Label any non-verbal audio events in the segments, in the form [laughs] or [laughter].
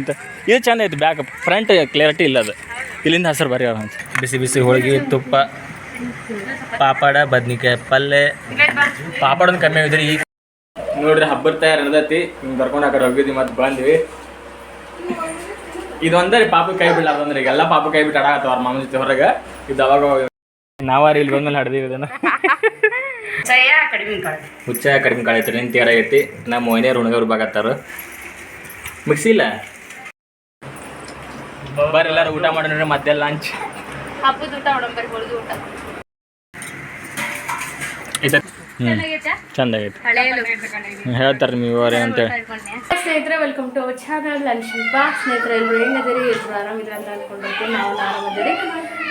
ಅಂತ. ಇದು ಚಂದ ಐತೆ ಬ್ಯಾಕ್ ಫ್ರಂಟ್ ಕ್ಲಿಯರಿಟಿ ಇಲ್ಲ ಅದು. ಇಲ್ಲಿಂದ ಹಸಿರು ಬರೀ ಅಂತ. ಬಿಸಿ ಬಿಸಿ ಹೋಳಿಗೆ ತುಪ್ಪ ಪಾಪಡ ಬದ್ನಿಕಾಯಿ ಪಲ್ಲೆ. ಪಾಪಡ ಒಂದು ಕಮ್ಮಿ ಆಗಿದ್ರಿ ಈಗ ನೋಡ್ರಿ ಹಬ್ಬದ ತಯಾರು ನಡೆದೈತಿ. ಹಿಂಗೆ ಬರ್ಕೊಂಡು ಆ ಕಡೆ ಹೋಗಿದ್ವಿ ಮತ್ತೆ ಬಂದ್ವಿ. ಇದೊಂದೇ ಪಾಪ ಕೈ ಬಿಡ್ಲಾರ್ದಂದ್ರೆ ಈಗ ಎಲ್ಲ ಪಾಪ ಕೈ ಬಿಟ್ಟು ಆಡಾಕತ್ತವ ಅವ್ರ ಮಾಮನ ಜೊತೆ ಹೊರಗೆ. ಇದು ಅವಾಗ ನಾವಾರಿ ಇಲ್ಲಿ ಬಂದ್ಮೇಲೆ ಹಡ್ದೀವಿ ಇದನ್ನ. ಜಯ ಕಡಿಮೆ ಕಾಳು. ಹುಚ್ಚ ಕಡಿಮೆ ಕಾಳೈತಿ ನಿಂತ ಆಗೈತಿ ನಮ್ಮ ಮೊಯ್ನೇರು ಹುಣಗವ್ರು ಬಾಗತ್ತಾರ ಮಿಕ್ಸಿ ಇಲ್ಲ? ಬರ್ರಿ ಎಲ್ಲಾರು ಊಟ ಮಾಡೋಣ ಮತ್ತೆ ಲಂಚ್ ಹಬ್ಬದ ಊಟ ಮಾಡೋಣ ಬರ್ರಿ ಹೊಳದು ಊಟ. ಚಂದ ಆಗೈತಿ ಹೇಳ್ತಾರೆ ನೀವು ಅವ್ರೆ ಅಂತೇಳಿ ಸ್ನೇಹಿತರೆ ವೆಲ್ಕಮ್ ಟು ಅವರ್ ಚಾನಲ್ ನಾನು ಶಿಲ್ಪ ಸ್ನೇಹಿತರೆ ಎಲ್ಲರೂ ಹೆಂಗದಿರಿ ಎಲ್ಲರೂ ಆರಾಮಿದ್ರೆ ಅಂತ ಅನ್ಕೊಂಡಿರ್ತೀನಿ ನಾವು ಆರಾಮದಿರಿ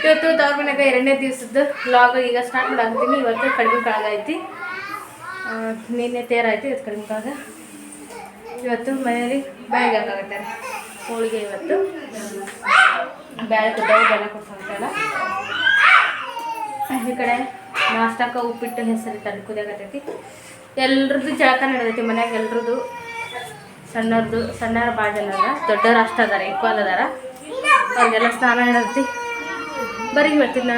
ಇವತ್ತು ತವ್ರ ಮನೆಗೆ ಎರಡನೇ ದಿವಸದ ವ್ಲಾಗ್ ಈಗ ಸ್ಟಾರ್ಟ್ ಮಾಡಾಕ್ತೀನಿ ಇವತ್ತು ಕಡಿಮೆ ಕಾಳಗ ಐತಿ. ನಿನ್ನೆ ತೇರಾಯ್ತು ಇವತ್ತು ಕಡಿಮೆ ಕಾಳಗ ಇವತ್ತು ಮನೆಯಲ್ಲಿ ಬ್ಯಾಗ್ ಹಾಕಾಗತ್ತಾರೆ ಹೋಳಿಗೆ ಇವತ್ತು. ಬ್ಯಾಳೆ ಕೊಟ್ಟವು ಬೆಲ್ಲ ಕೊಡ್ಸಂತೆಲ್ಲ ಈ ಕಡೆ ನಾಷ್ಟಕ್ಕೆ ಉಪ್ಪಿಟ್ಟು ಹೆಸರು ತಂದು ಕುದಿಯಾಕತ್ತೈತಿ. ಎಲ್ರದ್ದು ಜಳಕ ನಡೆದೈತಿ ಮನ್ಯಾಗ ಎಲ್ರದ್ದು. ಸಣ್ಣವ್ರದ್ದು ಸಣ್ಣವ್ರ ಭಾಳ ಜನ ಅದ ದೊಡ್ಡವ್ರು ಅಷ್ಟು ಅದಾರ ಈಕ್ವಲ್ ಅದಾರ. ಅವ್ರಿಗೆಲ್ಲ ಸ್ನಾನ ನಡೆದೈತಿ. ಬರೀ ಇವತ್ತಿನ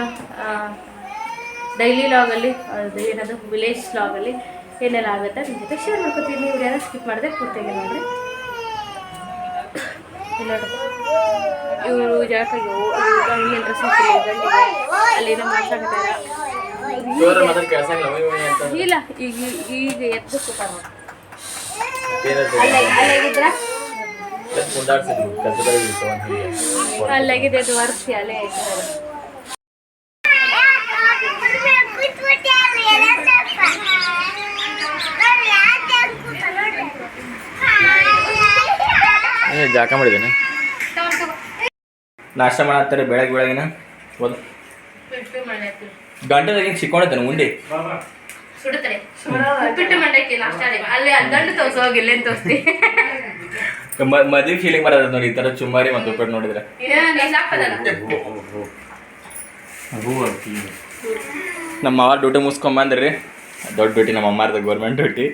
ಡೈಲಿ ಲಾಗಲ್ಲಿ ಅದು ಏನದು ವಿಲೇಜ್ ಲಾಗಲ್ಲಿ ಏನೆಲ್ಲ ಆಗುತ್ತೆ ನಿಮ್ಮ ಜೊತೆ ಶೇರ್ ಮಾಡ್ಕೊತೀನಿ. ನೀವು ಯಾರು ಸ್ಕಿಪ್ ಮಾಡಿದೆ ಪೂರ್ತಿಯಾಗಿ ನೋಡ್ರಿ. ಇಲ್ಲ ಇವರು ಜಳಕ ಇನ್ನೇನು ಡ್ರೆಸ್ ಹಾಕಿಲ್ಲ ಗಂಡಿಗೆ ಅಲ್ಲೇನೋ ಮಾತಾಡ್ತಾರ ಇಲ್ಲ ಈಗ ಈಗ ಎದ್ದು ಕೂತಾರ ಅಲ್ಲಾಗಿದ್ರ ಅಲ್ಲಾಗಿದೆ ಅದು ವರ್ಷ ಅಲ್ಲೇ ಐತೆ ಜಾಕ ಮಾಡಿದ್ದೇನೆ. ನಾಷ್ಟ ಮಾಡತ್ತಾರೆ ಬೆಳಗ್ಗೆ ಬೆಳಗಿನ. ಗಂಟೆದಾಗ ಹಿಂಗೆ ಸಿಕ್ಕೊಂಡಿದ್ದಾನೆ ಉಂಡಿ ಮದ್ವೆ ಫೀಲಿಂಗ್ ಬರೋದು ನೋಡಿ ಈ ತರ ಚುಮ್ಮಾರಿ ಮತ್ತು ಉಪ್ಪಿಟ್ಟು ನೋಡಿದ್ರೆ. ನಮ್ಮ ಅವ್ರ ಡ್ಯೂಟಿ ಮುಗಿಸ್ಕೊಂಬಂದ್ರಿ ದೊಡ್ಡ ಡ್ಯೂಟಿ ನಮ್ಮ ಅಮ್ಮಾರ್ದ ಗೌರ್ಮೆಂಟ್ ಡ್ಯೂಟಿ.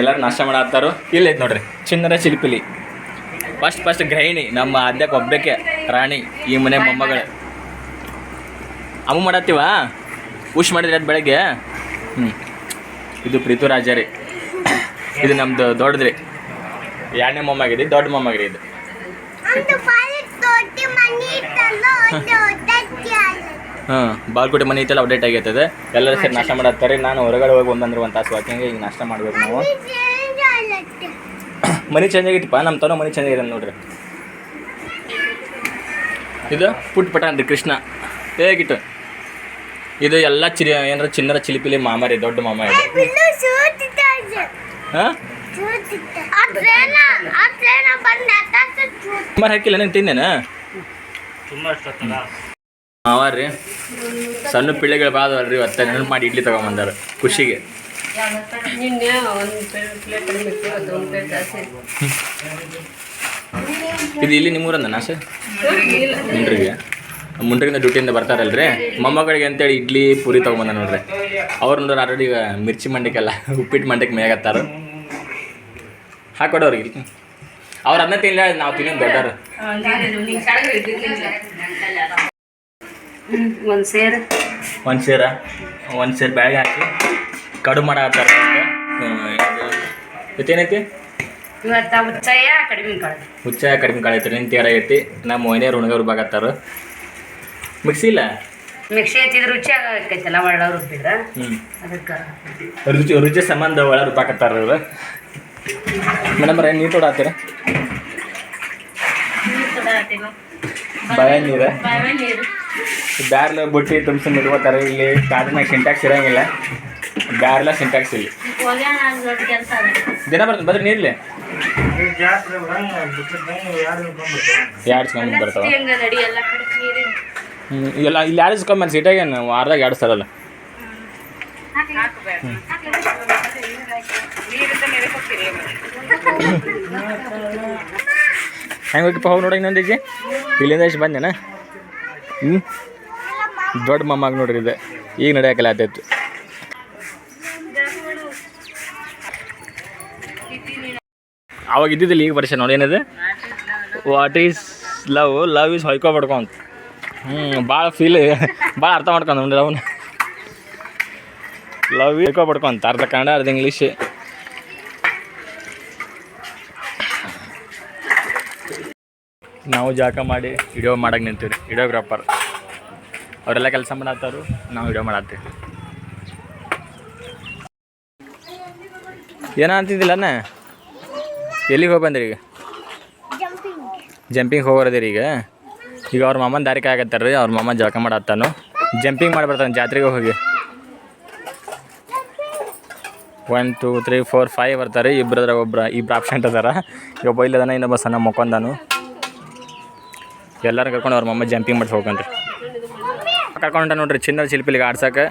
ಎಲ್ಲರೂ ನಾಷ್ಟ ಮಾಡತ್ತಾರೋ. ಇಲ್ಲೈತೆ ನೋಡ್ರಿ ಚಿನ್ನರ ಶಿಲ್ಪಿಲಿ ಫಸ್ಟ್ ಫಸ್ಟ್ ಗೃಹಿಣಿ ನಮ್ಮ ಅದ್ಯಕ್ಕೆ ಒಬ್ಬಕ್ಕೆ ರಾಣಿ ಈ ಮನೆ ಮೊಮ್ಮಗಳು. ಅಮ್ಮ ಮಾಡತ್ತೀವ? ಉಶ್ ಮಾಡಿದ್ರೆ ಅದು ಬೆಳಗ್ಗೆ? ಹ್ಞೂ ಇದು ಪ್ರೀತುರಾಜ ರೀ ಇದು ನಮ್ಮದು ದೊಡ್ಡದ್ರಿ. ಎರಡನೇ ಮೊಮ್ಮಾಗಿದೆ ದೊಡ್ಡ ಮೊಮ್ಮಗ್ರಿ ಇದು. ಹಾಂ ಬಾಲ್ಕೋಟೆ ಮನೆ ಐತಲ್ಲ ಅಪ್ಡೇಟ್ ಆಗೈತದೆ ಎಲ್ಲರೂ ಸೇರಿ ನಾಷ್ಟ ಮಾಡತ್ತಾರೆ. ನಾನು ಹೊರಗಡೆ ಹೋಗಿ ಒಂದಂದ್ರೆ ಒಂದು ತಾಸು ವಾಕಿಂಗ್ ಈಗ ನಾಷ್ಟ ಮಾಡ್ಬೇಕು ನಾವು. ಮನೆ ಚೇಂಜ್ ಆಗೈತಿಪ್ಪ ನಮ್ಮ ತನೋ ಮನೆ ಚೇಂಜ್ ಆಗಿದೆ ನೋಡ್ರಿ. ಇದು ಪುಟ್ ಪಟ ಅಂದ್ರಿ ಕೃಷ್ಣ ಹೇಗಿಟ್ಟು ಇದು ಎಲ್ಲ ಚಿರಿ ಏನಾರ ಚಿನ್ನರ ಚಿಲಿಪಿಲಿ ಮಾಮ ರೀ ದೊಡ್ಡ ಮಾಮ ಇದೆ. ಹಾಂ? ಸುಮಾರು ಹಾಕಿಲ್ಲ ನಂಗೆ ತಿಂದೇನ? ಮಾವ ರೀ ಸಣ್ಣ ಪಿಳ್ಳೆಗಳು ಬಾದವಲ್ರಿ ಇವತ್ತ ಇವತ್ತು ನೆನಪು ಮಾಡಿ ಇಡ್ಲಿ ತಗೊಂಬಂದಾರ ಖುಷಿಗೆ. ನಿನ್ನೆ ಒಂದು ಪ್ಲೇಟ್ ಕಡಿಮೆ ಇತ್ತು ಅದು ಒಂದು ಪ್ಲೇಟ್ ಜಾಸ್ತಿ. ಇದು ಇಲ್ಲಿ ನಿಮ್ಮೂರಂದ ಸರ್? ಮುಂಡ್ರಿಗೆ. ಮುಂಡ್ರಿಂದ ಡ್ಯೂಟಿಯಿಂದ ಬರ್ತಾರಲ್ರಿ? ಮೊಮ್ಮಗಳಿಗೆ ಅಂತೇಳಿ ಇಡ್ಲಿ ಪೂರಿ ತೊಗೊಂಬಂದ ನೋಡ್ರಿ. ಅವ್ರು ನೋಡ್ರಿ ಆಲ್ರೆಡಿ ಈಗ ಮಿರ್ಚಿ ಮಂಡಕ್ಕೆಲ್ಲ ಉಪ್ಪಿಟ್ಟು ಮಂಡಕ್ಕೆ ಮೇಗತ್ತಾರ ಹಾಕೊಡೋರಿಗೆ. ಅವ್ರು ಅನ್ನ ತಿನ್ಲ ನಾವು ತಿನ್ನೋದು ದೊಡ್ಡವರು. ಒಂದು ಸೇರ. ಒಂದು ಸೇರ? ಒಂದು ಸೇರು ಬ್ಯಾಗ್ ಹಾಕಿ. ಕಡು ಮಾಡತ್ತಾರ ಮತ್ತೇನೈತಿ ಇವತ್ತು ಉಚ್ಚಯ್ಯ ಕಡಿಮೆ ಕಾಳು ಹುಚ್ಚ ಕಡಿಮೆ ನಿಂತ ನಮ್ಮ ಮೊಯ್ನೇರು ಹುಣಗವ್ರು ಬಾಗತ್ತಾರ ಮಿಕ್ಸಿ ಇಲ್ಲ? ಮಿಕ್ಸಿ ರುಚಿ ಆಗೈತಲ್ಲ ಒಳ್ಳೆ ರುಬ್ಬಿದ್ರ. ಅದಕ್ಕೆ ರುಚಿ ರುಚಿ ಸಂಬಂಧ ಒಳ್ಳೆ ರುಬ್ಬಾಕತ್ತಾರ ಅವ್ರು ಮೇಡಮ್ ತೊಡಾತೀರ ಬಾಯ ನೀರ ಬ್ಯಾರ್ಲ ಬುಟ್ಟಿ ತುಂಬಿಸಿ ಇಟ್ಕೋತಾರೆ ಇಲ್ಲಿ ಕಾಡಿನಾಗ ಸಿಂಟ್ಯಾಕ್ಸ್ ಇರಂಗಿಲ್ಲ. ಬ್ಯಾರ್ಲ ಸಿಂಟ್ಯಾಕ್ಸ್ ಇಲ್ಲಿ. ದಿನ ಬರ್ತದೆ ಬದ್ರಿ ನೀರ್ಲಿ ಎರಡು ಸ್ಕೊಂಡ್ ಬರ್ತಾವ ಎಲ್ಲ ಇಲ್ಲ ಇಲ್ಲಿ ಎರಡು ಸ್ಕೊಂಡ್ ಸೀಟಾಗ ವಾರದಾಗ ಎರಡು ಸರಲ್ಲ. ಹೆಂಗೆ ಹೋಗಿಪ್ಪ ಹೋಗಿ ನೋಡಿ ಇನ್ನೊಂದಿಗೆ? ಇಲ್ಲಿಂದ ಎಷ್ಟು ಬಂದೇನಾ? ಹ್ಞೂ ದೊಡ್ಡ ಮೊಮ್ಮಗ ನೋಡ್ರಿ ಇದು. ಈಗ ನಡೆಯೋಕಲ್ಲ ಆತೈತು. ಅವಾಗ ಇದ್ದಿದ್ದಿಲ್ಲ ಈಗ ವರ್ಷ ನೋಡಿ ಏನಿದೆ? What is love love is ಹೊಯ್ಕೊಬಿಡ್ಕೊ ಅಂತ. ಹ್ಞೂ ಭಾಳ ಫೀಲ್ ಭಾಳ ಅರ್ಥ ಮಾಡ್ಕೊಂಡು ನೋಡಿ ಅವನು. ಲವ್ ಹೊಯ್ಕೊಬಿಡ್ಕೊ ಅಂತ, ಅರ್ಧ ಕನ್ನಡ, ಅರ್ಧ ಇಂಗ್ಲೀಷ್. ನಾವು ಜಾಕ ಮಾಡಿ ವಿಡಿಯೋ ಮಾಡಕ್ಕೆ ನಿಂತೀವಿ ವಿಡಿಯೋಗ್ರಾಫರ್ ಅವರೆಲ್ಲ ಕೆಲಸ ಮಾಡತ್ತಾರು, ನಾವು ವಿಡಿಯೋ ಮಾಡತ್ತೀವಿ ಏನೋ ಅಂತಿದ್ದಿಲ್ಲ ಅಣ್ಣ? ಎಲ್ಲಿಗೆ ಹೋಗಿ ಬಂದ್ರಿ ಈಗ? ಜಂಪಿಂಗ್ ಹೋಗೋರದಿರಿ ಈಗ? ಈಗ ಅವ್ರ ಮಾಮನ ದಾರಿ ಆಗತ್ತಾರ ರೀ, ಅವ್ರ ಮಾಮ ಜಳಕ ಮಾಡತ್ತಾನು. ಜಂಪಿಂಗ್ ಮಾಡಿ ಬರ್ತಾನೆ ಜಾತ್ರೆಗೆ ಹೋಗಿ. One two three four five ಬರ್ತಾರೆ. ಇಬ್ಬರದ್ರ ಒಬ್ರು ಇಬ್ಬರು ಆಪ್ಷೆಂಟ್ ಅದಾರ. ಈಗ ಒಬ್ಬ ಇಲ್ಲದಾನ, ಇನ್ನೊಬ್ಬ ಸಣ್ಣ ಮಕ್ಕೊಂದಾನು. ಎಲ್ಲರೂ ಕರ್ಕೊಂಡು ಅವ್ರ ಮಮ್ಮ ಜಂಪಿಂಗ್ ಮಾಡಿ ಹೋಗ್ಕೊಂಡ್ರಿ ಕರ್ಕೊಂಡ ನೋಡ್ರಿ, ಚಿನ್ನದ ಶಿಲ್ಪಿಲಿಗೆ ಆಡ್ಸಕ್ಕೆ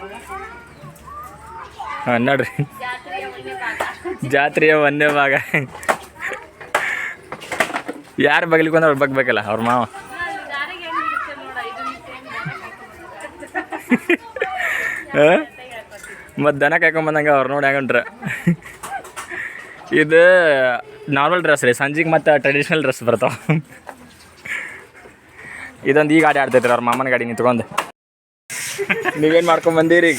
ಹಾಂ, ನೋಡ್ರಿ. ಜಾತ್ರೆಯ ಒಂದೇ ಭಾಗ. ಯಾರು ಬಗ್ಲಿಕ್ಕೆ ಬಂದ್ರೆ ಅವ್ರು ಬಗ್ಬೇಕಲ್ಲ ಅವ್ರ ಮಾವ. ಮತ್ತು ದನ ಕಾಯ್ಕೊಂಬಂದಂಗೆ ಅವ್ರು ನೋಡಿ ಹಾಕೊಂಡ್ರೆ. ಇದು ನಾರ್ಮಲ್ ಡ್ರೆಸ್ ರೀ ಸಂಜೆಗೆ ಮತ್ತು ಟ್ರೆಡಿಷ್ನಲ್ ಡ್ರೆಸ್ ಬರ್ತಾವೆ. ಇದೊಂದು ಈ ಗಾಡಿ ಆಡ್ತೈತ್ರಿ ಅವ್ರ ಮಾಮನ ಗಾಡಿ ನಿಂತ್ಕೊಂಡು. ನೀವೇನು ಮಾಡ್ಕೊಂಡ್ ಬಂದಿರಿ?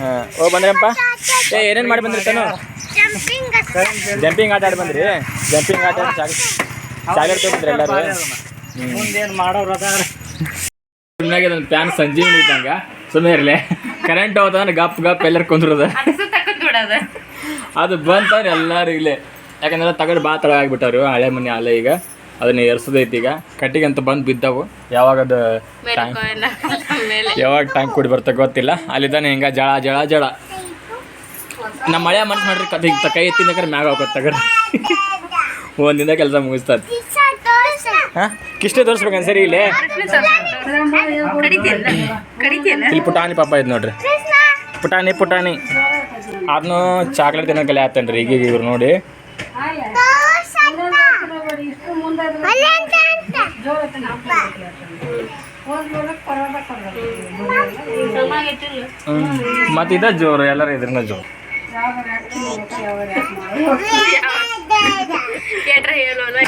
ಹಾಂ ಓ ಬಂದ್ರಪ್ಪ. ಏ ಏನೇನು ಮಾಡಿ ಬಂದಿರ್ತಾನು ಜಂಪಿಂಗ್ ಆಟ ಆಡಿ ಬಂದ್ರಿ? ಜಂಪಿಂಗ್ ಆಟ ಆಡಿ ಚಾಗ ಚಾಗರ್ ತೊಗೊಂಡ್ರಿ ಎಲ್ಲರೂ? ಮುಂದೇನು ಮಾಡೋರು ಅದಾರ? ಸುಮ್ಮನೆ ಅದೊಂದು ಪ್ಯಾನ್ ಸಂಜೀವನಿ ಇದ್ದಂಗೆ. ಸುಮ್ಮನೆ ಇರಲಿ. ಕರೆಂಟ್ ಹೋತಂದ್ರೆ ಗಪ್ ಗಪ್ ಎಲ್ಲರೂ ಕುಂದ್ರದ. ಅದು ಬಂತಂದ್ರೆ ಎಲ್ಲರೂ ಇಲ್ಲೇ. ಯಾಕಂದ್ರೆ ತಗಡು ಬಾ ತಳ ಆಗ್ಬಿಟ್ಟವ್ರು ಹಳೆ ಮನೆ ಅಲ್ಲ ಈಗ. ಅದನ್ನ ಎರ್ಸದೈತಿ ಈಗ. ಕಟ್ಟಿಗೆ ಅಂತ ಬಂದು ಬಿದ್ದವು. ಯಾವಾಗ ಅದು ಟ್ಯಾಂಕ್ ಯಾವಾಗ ಟ್ಯಾಂಕ್ ಕುಡಿ ಬರ್ತ ಗೊತ್ತಿಲ್ಲ. ಅಲ್ಲಿದ್ದಾನೆ ಹಿಂಗ ಜಳ ಜಳ ಜಳ. ನಮ್ಮ ಮಳೆ ಮನ್ಸು ಮಾಡ್ರಿ ಕೈ ಎತ್ತಿನ ಮ್ಯಾಗ ಹೋಗೋದು ಒಂದಿನ ಒಂದಿಂದ ಕೆಲಸ ಮುಗಿಸ್ತದೆ. ಹಾಂ? ಕಿಷ್ಟೇ ತೋರಿಸ್ಬೇಕನ್ ಸರಿ ಇಲ್ಲಿ. ಇಲ್ಲಿ ಪುಟಾಣಿ ಪಾಪ ಇದು ನೋಡ್ರಿ. ಪುಟಾಣಿ ಪುಟಾಣಿ. ಅದನ್ನು ಚಾಕ್ಲೇಟ್ ತಿನ್ನೋಕೆಲ್ಲ ಆತನ್ರಿ ಈಗ ಇವ್ರು ನೋಡಿ. ಮತ್ತಿದ ಜೋರು, ಎಲ್ಲರೂ ಇದ್ರನ್ನ ಜೋರು.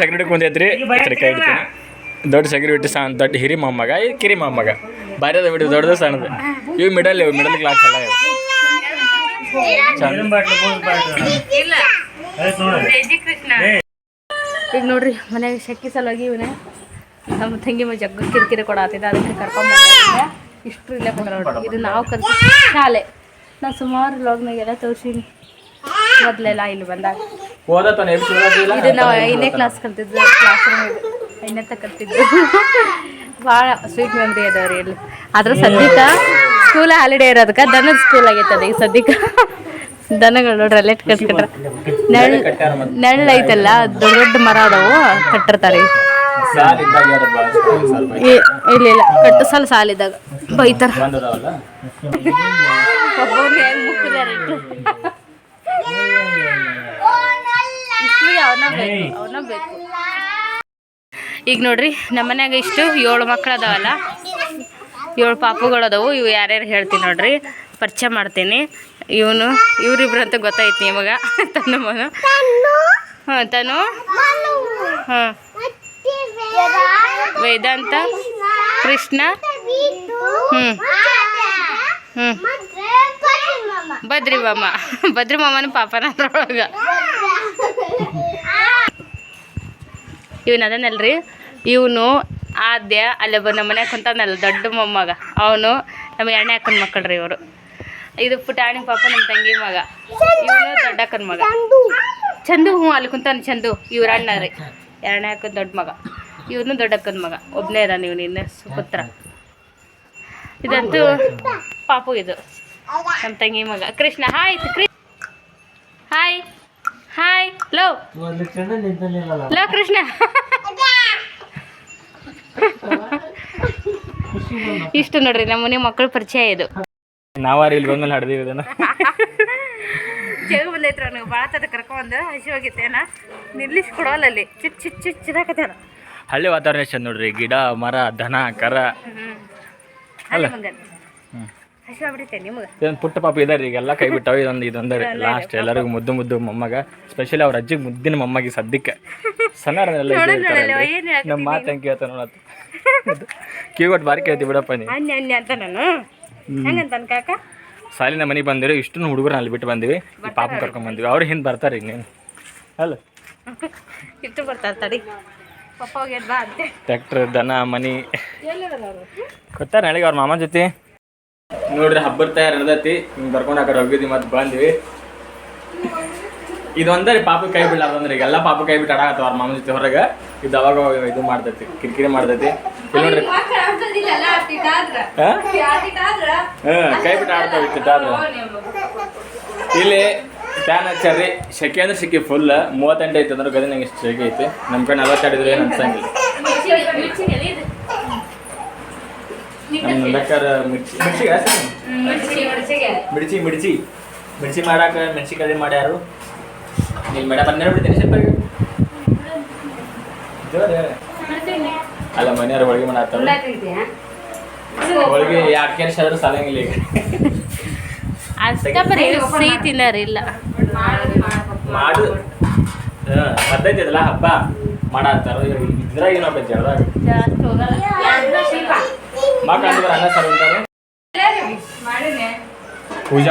ಸೆಕ್ಯೂರಿಟಿ ಕುಂದೈತ್ರಿ ಕೈ ಹಿಡ್ತೀನಿ. ದೊಡ್ಡ ಸೆಕ್ಯೂರಿಟಿ ಸಣ್ಣ ದೊಡ್ಡ ಹಿರಿ ಮೊಮ್ಮಗ ಈ ಕಿರಿ ಮೊಮ್ಮಗ. ಬಾರ್ಯದ ಬಿಡು ದೊಡ್ಡದು ಸಣ್ಣದು. ಇವು ಮಿಡಲ್ ಇವು ಮಿಡಲ್ ಕ್ಲಾಸ್ ಅಲ್ಲ ಇವು. ಈಗ ನೋಡ್ರಿ ಮನೆಗೆ ಶಕ್ಕಿ ಸಲುವಾಗಿ ಇವನೇ ನಮ್ಮ ತಂಗಿ ಮ ಜಗ್ಗ ಕಿರಿಕಿರಿ ಕೊಡತ್ತಿದ್ದ ಅದಕ್ಕೆ ಕರ್ಕೊಂಡ್ಬಂದ ಇಷ್ಟು ಇಲ್ಲೇ ಕೊಡ ನೋಡ್ರಿ. ಇದು ನಾವು ಕಲ್ತ ಶಾಲೆ. ನಾ ಸುಮಾರು ಲಾಗ್ನಾಗೆಲ್ಲ ತೋರ್ಸೀನಿ. ಮೊದಲೆಲ್ಲ ಇಲ್ಲಿ ಬಂದಾಗ. ಇದು ನಾವು ಐದನೇ ಕ್ಲಾಸ್ ಕಲ್ತಿದ್ದು ಕ್ಲಾಸ್ ಐದನೇ ತಕ್ಕ ಕಲ್ತಿದ್ದು. ಭಾಳ ಸ್ವೀಟ್ ಮೆಮ್ರಿ ಅದಾವ್ರಿ ಇಲ್ಲಿ. ಆದ್ರೆ ಸದ್ಯಕ್ಕೆ ಸ್ಕೂಲ್ ಹಾಲಿಡೇ ಇರೋದಕ್ಕೆ ದನದ ಸ್ಕೂಲ್ ಆಗೈತೆ ಅದು ಈಗ ಸದ್ಯಕ್ಕೆ. ದನಗಳು ನೋಡ್ರಿ ಅಲ್ಲೇ ಕಟ್ಕೊಂಡ್ರೆ ನೆಳ್ ನೆಳ್ ಐತಲ್ಲ ದೊಡ್ಡ ದೊಡ್ಡ ಮರ ಅದಾವು ಕಟ್ಟಿರ್ತಾರೆ ಇಲ್ಲ ಇಲ್ಲ ಕಟ್ಟು ಸಲ ಸಾಲಿದಾಗ ಬೈತಾರ. ಈಗ ನೋಡ್ರಿ, ನಮ್ಮ ಮನ್ಯಾಗ ಇಷ್ಟು ಏಳು ಮಕ್ಳು ಅದಾವಲ್ಲ ಏಳು ಪಾಪುಗಳು ಅದಾವು, ಇವು ಯಾರ್ಯಾರು ಹೇಳ್ತೀನಿ ನೋಡ್ರಿ, ಪರಿಚಯ ಮಾಡ್ತೀನಿ. ಇವನು, ಇವ್ರಿಬ್ರು ಅಂತ ಗೊತ್ತಾಯ್ತು ನಿಮಗೆ, ತನ್ನ ಮನು ಹಾಂ, ತನು. ಹಾಂ. ವೇದಾಂತ, ಕೃಷ್ಣ. ಹ್ಞೂ ಹ್ಞೂ ಬದ್ರಿ ಮಾಮ. ಬದ್ರಿ ಮಾಮನ ಪಾಪನ ಅದ್ರೊಳಗೆ ಇವನು ಇವನು ಆದ್ಯ ಅಲ್ಲೇ ಬ ನಮ್ಮ ಮನ್ಯಾಗ ಕುಂತಾನಲ್ಲ ದೊಡ್ಡ ಮೊಮ್ಮಗ. ಅವನು ನಮ್ಮ ಎಣ್ಣೆ ಅಕ್ಕನ ಮಕ್ಕಳ್ರಿ ಇವರು. ಇದು ಪುಟಾಣಿ ಪಾಪ ನಮ್ಮ ತಂಗಿ ಮಗ. ಇವನು ದೊಡ್ಡ ಅಕ್ಕನ ಮಗ. ಚಂದು. ಹ್ಞೂ ಅಲ್ಲಿ ಕುಂತಾನೆ ಚಂದು. ಇವ್ರ ಅಣ್ಣ ರೀ. ಎರಡನೇ ಅಕ್ಕನ ದೊಡ್ಡ ಮಗ. ಇವನು ದೊಡ್ಡ ಅಕ್ಕನ ಮಗ. ಒಬ್ಬನೇ ಇದ್ದಾನೆ ಇವನು ಇನ್ನೂ ಸುಪುತ್ರ. ಇದಂತೂ ಪಾಪು ಇದು ನಮ್ಮ ತಂಗಿ ಮಗ Krishna hi Krishna hi hi low ಲೋ ಕೃಷ್ಣ ಇಷ್ಟು ನೋಡ್ರಿ ನಮ್ಮ ಮನೆ ಮಕ್ಕಳ ಪರಿಚಯ ಇದು. ನಾವಾರ ಇಲ್ಲಿ ಬಂದ್ಮೇಲೆ ಹಡ್ದೀವಿ ಇದನ್ನ. ಜಗ ಬಂದೈತ್ರ ನನಗೆ ಭಾಳ ತದ ಕರ್ಕೊಂಡು ಹಸಿವಾಗೈತೇನ ನಿಲ್ಲಿಸಿ ಕೊಡೋಲ್ಲ ಅಲ್ಲಿ ಚಿಟ್ ಚಿಟ್ ಚಿಟ್ ಚಿದಾಕತ್ತೇನ ಹಳ್ಳಿ ವಾತಾವರಣ ಚಂದ ನೋಡ್ರಿ. ಗಿಡ ಮರ ದನ ಕರ. ಹ್ಞೂ ಅಲ್ಲಿ ಬಂದ ಹ್ಞೂ ಹಸಿ ಆಗ್ಬಿಟ್ಟೈತೆ ನಿಮಗೆ ಇದೊಂದು ಪುಟ್ಟ ಪಾಪ ಇದಾರೆ ಈಗೆಲ್ಲ ಕೈ ಬಿಟ್ಟಾವ ಇದೊಂದು ಇದೊಂದರೆ. ಲಾಸ್ಟ್ ಎಲ್ಲರಿಗೂ ಮುದ್ದು ಮುದ್ದು ಮೊಮ್ಮಗ ಸ್ಪೆಷಲಿ ಅವ್ರ ಅಜ್ಜಿಗೆ ಮುದ್ದಿನ ಮೊಮ್ಮಗಿ ಸದ್ಯಕ್ಕೆ. ಸಣ್ಣರೆಲ್ಲ ನಮ್ಮ ಮಾತು ಹೆಂಗೆ ಕೇಳ್ತಾ ನೋಡತ್ತ ಕಿವಿಗೊಟ್ಟು ಬಾರಿ ಕೇಳ್ತಿ ಬಿಡಪ್ಪ ನೀ ಅಂತ ನಾನು? ಹೆಂಗಂತ ಕಾಕ? ಸಾಲಿನ ಮನೆಗೆ ಬಂದಿರೋ ಇಷ್ಟು ಹುಡುಗರು ಅಲ್ಲಿ ಬಿಟ್ಟು ಬಂದಿವಿ. ಪಾಪ ಕರ್ಕೊಂಡ್ ಬಂದಿವಿ. ಅವ್ರು ಹಿಂದೆ ಬರ್ತಾರೆ ಇನ್ನೇನು ಅಲ್ಲ. ಇಟ್ಟು ಬರ್ತಾರೆ ತಡಿ. ಟ್ರ್ಯಾಕ್ಟರ್ ದನ ಮನಿ. ಗೊತ್ತಾರ ನಾಳೆಗೆ ಅವ್ರ ಮಾಮನ ಜೊತೆ. ನೋಡ್ರಿ ಹಬ್ಬದ ತಯಾರು ನಡೆದೈತಿ. ಹಿಂಗೆ ಬರ್ಕೊಂಡು ಆ ಕಡೆ ಹೋಗಿದ್ವಿ ಮತ್ತೆ ಬಂದ್ವಿ ಇದೊಂದರೆ ಪಾಪ ಕೈ ಬಿಡ್ಲಾರ್ದಂದ್ರೆ ಈಗ ಎಲ್ಲ ಪಾಪ ಕೈ ಬಿಟ್ಟು ಆಡಾಕತ್ತವ ಅವ್ರ ಮಾಮನ ಜೊತೆ ಹೊರಗೆ. ಇದು ಅವಾಗ ಇದು ಮಾಡ್ತೈತಿ ಕಿರಿಕಿರಿ ಮಾಡ್ತೈತಿ. ಇಲ್ಲಿ ನೋಡ್ರಿ. ಹಾ? ಕೈ ಬಿಟ್ಟು ಆಡ್ತಾವ ಇಲ್ಲಿ ಫ್ಯಾನ್ ಹಚ್ಚಾರ್ರಿ. ಸೆಕೆ ಅಂದ್ರೆ ಸೆಕೆ ಫುಲ್ ಮೂವತ್ತೆಂಟು ಐತೆ ಅಂದ್ರೆ ಗದಿ ನಂಗೆ ಇಷ್ಟು ಸೆಕೆ ಐತಿ. ನಮ್ಮ ಕಡೆ ನಲವತ್ತೆರಡು ಏನು ಅನ್ಸಂಗಿಲ್ಲ. ಮಿರ್ಚಿ. ಮಿರ್ಚಿ ಮಿರ್ಚಿ ಮಿರ್ಚಿ. ಮಿರ್ಚಿ ಮಾಡಾಕ ಮೆಣಸಿಕಾಯಿ ಮಾಡ್ಯಾರು. ಇಲ್ಲಿ ಮೇಡಮ್ ಬಂದ ಬಿಡ್ತೀನಿ ಸ್ವಲ್ಪ. ಅಲ್ಲ ಮನೆಯವ್ರು ಹೋಳಿಗೆ ಮಾಡತ್ತಾರ ಹೋಳಿಗೆ ಯಾಕೆ ಕೆಲ್ಸ ಆದ್ರೂ ಸಾಲಂಗಿಲ್ಲ ಈಗ. ಅಷ್ಟ ಬರೀ ಸಿಹಿ ತಿನ್ನೋರಿಲ್ಲ. ಮಾಡು. ಹಾ, ಪದ್ಧತಿ ಅದಲ್ಲ ಹಬ್ಬ. ಮಾಡತ್ತಾರ ಇದ್ರಾಗ ಏನಪ್ಪ ಅದ್ರಾಗ ಜಾಸ್ತಿ ಹೋಗಲ್ಲ. ಮಕ್ಕಳು ಅಂದ್ರೆ ಅನ್ನ ಸಾರು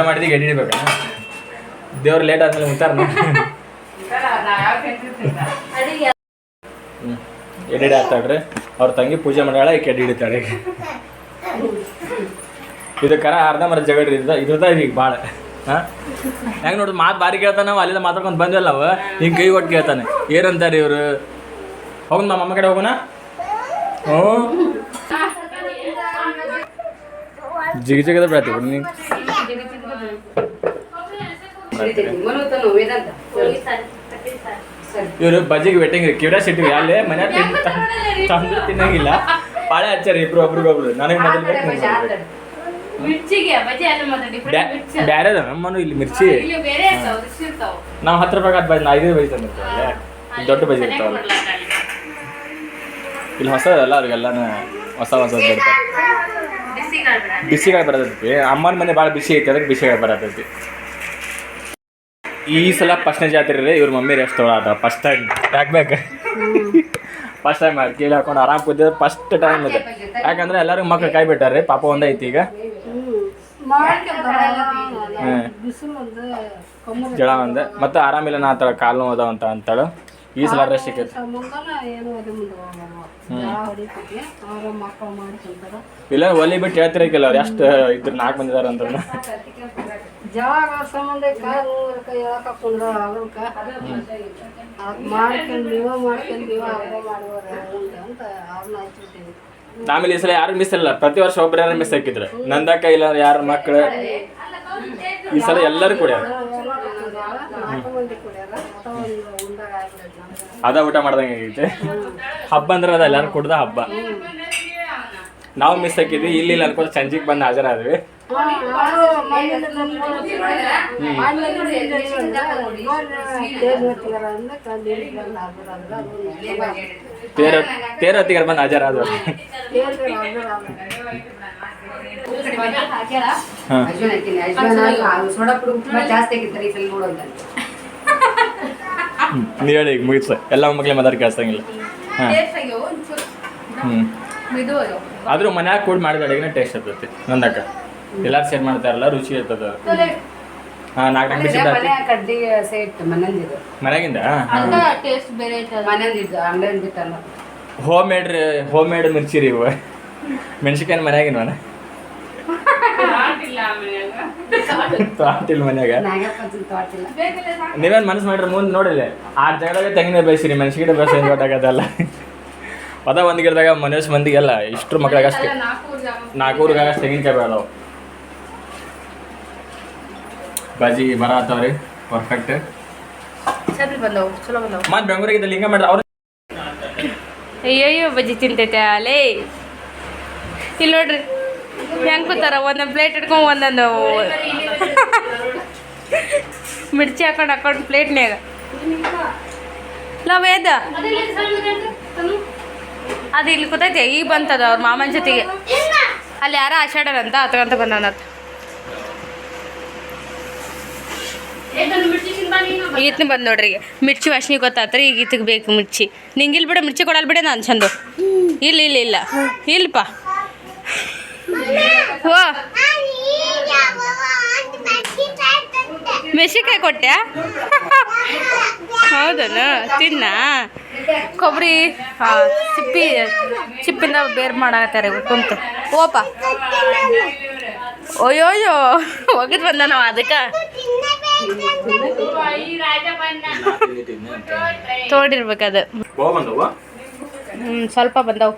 ಮಾಡಿದ ಹಿಡಿಬೇಕ ದೇವ್ರು ಲೇಟ್ ಆದ್ಮೇಲೆ ಉಂಟಾರ ಹ್ಞೂ ಆಗ್ತಾಳ್ರಿ ಅವ್ರ ತಂಗಿ ಪೂಜೆ ಮಾಡ್ಯಾಳ ಈಗ ಎಡಿ ಹಿಡಿತಾಳೆ ಇದಕ್ಕರ ಇದು ಕರ ಅರ್ಧ ಮರ ಜಗಳ ಇದ್ದ ಇದ್ರದ ಈಗ ಭಾಳ ಹಾಂ? ಹೆಂಗೆ ನೋಡ್ರಿ ಮಾತು ಬಾರಿ ಕೇಳ್ತಾನೆ ನಾವು ಅಲ್ಲಿಂದ ಮಾತಾಡ್ಕೊಂಡು ಬಂದ್ವಲ್ಲ ಅವ. ಹಿಂಗೆ ಕೈ ಒಟ್ಟು ಕೇಳ್ತಾನೆ. ಏನಂತಾರೆ ಇವರು? ಹೋಗೋಣ ನಮ್ಮ ಅಮ್ಮ ಕಡೆ ಹೋಗೋಣ ಹ್ಞೂ ಜಿಗಿ ಜಿಗದ ಬೆಳತಿ ಬಿಡು ನೀನು. ಇವರು ಬಜ್ಜಿಗೆ ವೆಟ್ಟಿಂಗ್ ರೀ ಕ್ಯೂರಿಯಾಸಿಟಿ ಅಲ್ಲೇ ಮನೆ ತಂದು ತಿನ್ನಂಗಿಲ್ಲ. ಪಾಳೆ ಹಚ್ಚಾರ ಇಬ್ರು ಒಬ್ರಿಗೊಬ್ರು ನನಗೆ ಮೊದಲು ಬೇಕು ನಿಮ್ಗೆ ಮೊದಲು ಬೇಕು. ಮಿರ್ಚಿಗೆ ಬಜ್ಜಿ ಅಲ್ಲ ಮತ್ತೆ ಬ್ಯಾ- ಡಿಫ್ರೆಂಟ್ ಮಿರ್ಚಿ ಬ್ಯಾರೆ ನಮ್ಮನು ಇಲ್ಲಿ ಮಿರ್ಚಿ. ನಾವು ಹತ್ತು ರೂಪಾಯಿ ಹತ್ತು ಬಜ್ಜಿ ಐದು ಬಜ್ಜಿ ತಂದಿರ್ತೇವೆ ದೊಡ್ಡ ಬಜ್ಜಿ ಇರ್ತಾವಲ್ಲ. ಇಲ್ಲಿ ಹೊಸ ಅಲ್ಲ ಅವ್ರಿಗೆಲ್ಲಾನು ಹೊಸ ಹೊಸ ಬರ್ತಾರೆ ಬಿಸಿಗಳು ಬರತೈತಿ ಅಮ್ಮನ ಮನೆ ಭಾಳ ಬಿಸಿ ಐತಿ ಅದಕ್ಕೆ ಬಿಸಿಗಳು ಬರತೈತಿ ಈ ಸಲ ಫಸ್ಟ್ನೇ ಜಾತ್ರೆ ರೀ ಇವ್ರ ಮಮ್ಮಿ ರೆಸ್ಟ್ ತೊಗೊಳದ ಫಸ್ಟ್ ಟೈಮ್ ಯಾಕೆ ಬ್ಯಾಕ್ ಫಸ್ಟ್ ಟೈಮ್ ಕೀಳಿ ಹಾಕೊಂಡು ಆರಾಮ್ ಕೂತಿದ್ದು. ಫಸ್ಟ್ ಟೈಮ್ ಇದೆ. ಯಾಕಂದ್ರೆ ಎಲ್ಲರಿಗೂ ಮಕ್ಳು ಕೈ ಬಿಟ್ಟಾರ್ರಿ ಪಾಪ ಒಂದೈತಿ ಈಗ. ಜಳ ಒಂದೆ. ಮತ್ತೆ ಆರಾಮಿಲ್ಲ ನಾ ಆತಳ ಕಾಲು ಅದಾವ ಅಂತ ಅಂತಾಳು. ಈ ಸಲ ರೆಸ್ಟ್ ಸಿಕ್ಕೈತಿ ಇಲ್ಲ ಒಲಿ ಬಿಟ್ಟು ಹೇಳ್ತಿರಕಿಲ್ಲ ಅವ್ರು. ಎಷ್ಟು ಇದ್ರ ನಾಲ್ಕು ಮಂದಿ ಇದಾರೆ ಅಂತ ಜವಾಗ ಸಂಬಂಧ ಕಾಲು ಹೇಳಕ ಕುಂದ್ರ ಅದಕ್ಕ ಮಾಡುವರ ಅಂತ ಅವ್ರನ್ನ ಆಮೇಲೆ ಈ ಸಲ ಯಾರು ಮಿಸ್ ಇಲ್ಲ. ಪ್ರತಿ ವರ್ಷ ಒಬ್ರು ಯಾರು ಮಿಸ್ ಹಾಕಿದ್ರು. ನಂದಕ್ಕ ಇಲ್ಲ ಯಾರ ಮಕ್ಕಳು ಈ ಸಲ ಎಲ್ಲರೂ ಕುಡಿಯಾರ ನಾಲ್ಕು ಮಂದಿ ಕುಡಿಯಾರ ಮತ್ತ ಒಂದು ಉಂಡಾಗ ಆಗ್ಬಿಡೈತಿ ನಮ್ಗೆ ಅದ ಊಟ ಮಾಡ್ದಂಗೆ ಆಗೈತೆ. ಹಬ್ಬ ಅಂದ್ರೆ ಅದ ಎಲ್ಲಾರು ಕುಡ್ದ ಹಬ್ಬ. ನಾವು ಮಿಸ್ ಹಾಕಿದ್ವಿ, ಇಲ್ಲಿ ಇಲ್ಲ ಅನ್ಕೊಂಡು ಸಂಜೆಗೆ ಬಂದು ಹಾಜರಾದ್ವಿ. ತೇರ ತೇರ ಬಂದು ಹಾಜರಾದ್ರು. ಜಾಸ್ತಿ ಆಗಿರ್ತಾರೆ ನೀವು ಹೇಳಿ ಈಗ ಮುಗಿತು ಎಲ್ಲ ಮಕ್ಳಿಗೆ ಮಾತಾಡಿ ಕೇಳಿಸಂಗಿಲ್ಲ. ಹಾಂ. ಹ್ಞೂ ಆದರೂ ಮನ್ಯಾಗ ಕೂಡ ಮಾಡಿದ ಅಡುಗೆನ ಟೇಸ್ಟ್ ಇರ್ತೈತಿ ನಂದಕ್ಕ. ಎಲ್ಲಾರು ಸೇರ್ ಮಾಡ್ತಾರಲ್ಲ ರುಚಿ ಇರ್ತದ. ಹಾಂ ನಾಲ್ಕು ನಾಲ್ಕು ಬಿಸಿ ಮನೆ ಕಡ್ಡಿ ಸೇಟ್ ಮನೆಯಂದಿದ್ದು ಮನ್ಯಾಗಿಂದ ಅದ ಟೇಸ್ಟ್ ಬೇರೆ ಐತದ ಮನೆಯಂದಿದ್ದು ಅಂಗಡಿಯಿಂದ ಬಿತ್ತಲ್ಲ ಹೋಮ್ ಮೇಡ್ ರೀ ಹೋಮ್ ಮೇಡ್ ಮಿರ್ಚಿ ರೀ ಇವು. ಮೆಣಸಿನ್ಕಾಯಿ ಮನ್ಯಾಗಿನ ಮನೆ ತಾಟಿಲ್ಲ ಮನ್ಯಾಗ. ನೀವೇನು ಮನಸ್ಸು ಮಾಡ್ರಿ ಮುಂದೆ ನೋಡಿಲ್ಲ. ಆರು ಜಾಗದಾಗ ತೆಂಗಿನ ಬೇಯಿಸಿರಿ ಮೆಣಸಿನ ಗಿಡ ಏನು ಗೊತ್ತಾಗದಲ್ಲ ಅದ ಒಂದು ಗಿಡದಾಗ ಮನೇಶ್ ಮಂದಿಗೆಲ್ಲ ಇಷ್ಟ್ರ ಮಕ್ಳಿಗೆ ಅಷ್ಟೇ ನಾಲ್ಕೂರಿಗೆ ಅಷ್ಟು ತೆಂಗಿನಕಾಯಿ ಬೆಳೆದವು. ಬಾಜಿ ಬರ ಆತವ್ರಿ ಪರ್ಫೆಕ್ಟ್ ಮತ್ತೆ ಬೆಂಗಳೂರಿಗೆ ಲಿಂಗ ಮಾಡ್ರಿ ಅವ್ರು ಅಯ್ಯಯ್ಯೋ ಬಜ್ಜಿ ತಿಂತೈತೆ ಅಲೇ. ಇಲ್ಲಿ ನೋಡ್ರಿ ಹೆಂಗ್ ಕೂತಾರ? ಒಂದೊಂದು ಪ್ಲೇಟ್ ಇಟ್ಕೊಂಡು ಒಂದೊಂದು [laughs] ಮಿರ್ಚಿ ಹಾಕೊಂಡು ಹಾಕೊಂಡು ಪ್ಲೇಟ್ನಾಗ ನಾವು ಏದ ಅದು ಇಲ್ಲಿ ಕೂತೈತೆ, ಈಗ ಬಂತದ ಅವ್ರ ಮಾಮನ ಜೊತೆಗೆ. ಅಲ್ಲಿ ಯಾರ ಆಷಾಢರಂತ ಹತ್ಕೊಂತ ಬಂದನತ್ತ ಈತನ ಬಂದು ನೋಡ್ರಿ ಈಗ ಮಿರ್ಚಿ ವಾಸನೆ ಗೊತ್ತಾತ್ರಿ, ಈಗ ಇತ್ಗೆ ಬೇಕು ಮಿರ್ಚಿ. ನಿಂಗಿಲ್ ಬಿಡ, ಮಿರ್ಚಿ ಕೊಡಲ್ ಬಿಡ ನಾನು ಚಂದು. ಇಲ್ಲ ಇಲ್ಲ ಇಲ್ಲ. ಇಲ್ಲಪ್ಪ ಓ. ಮೆಣಸಿನ್ಕಾಯಿ ಕೊಟ್ಟೆ? ಹೌದನ ತಿನ್ನ? ಕೊಬ್ಬರಿ ಸಿಪ್ಪಿ ಚಿಪ್ಪಿಂದ ಬೇರೆ ಮಾಡಾಕತ್ತಾರೆ ಕುಂತು. ಓಪ. ಅಯ್ಯೋಯ್ಯೋ ಒಗದ್ ಬಂದ ನಾವು ಅದಕ್ಕೆ. [laughs] ತೋಡಿರ್ಬೇಕದು ಅದು. ಬಂದವು ಹ್ಞೂ ಸ್ವಲ್ಪ ಬಂದವು.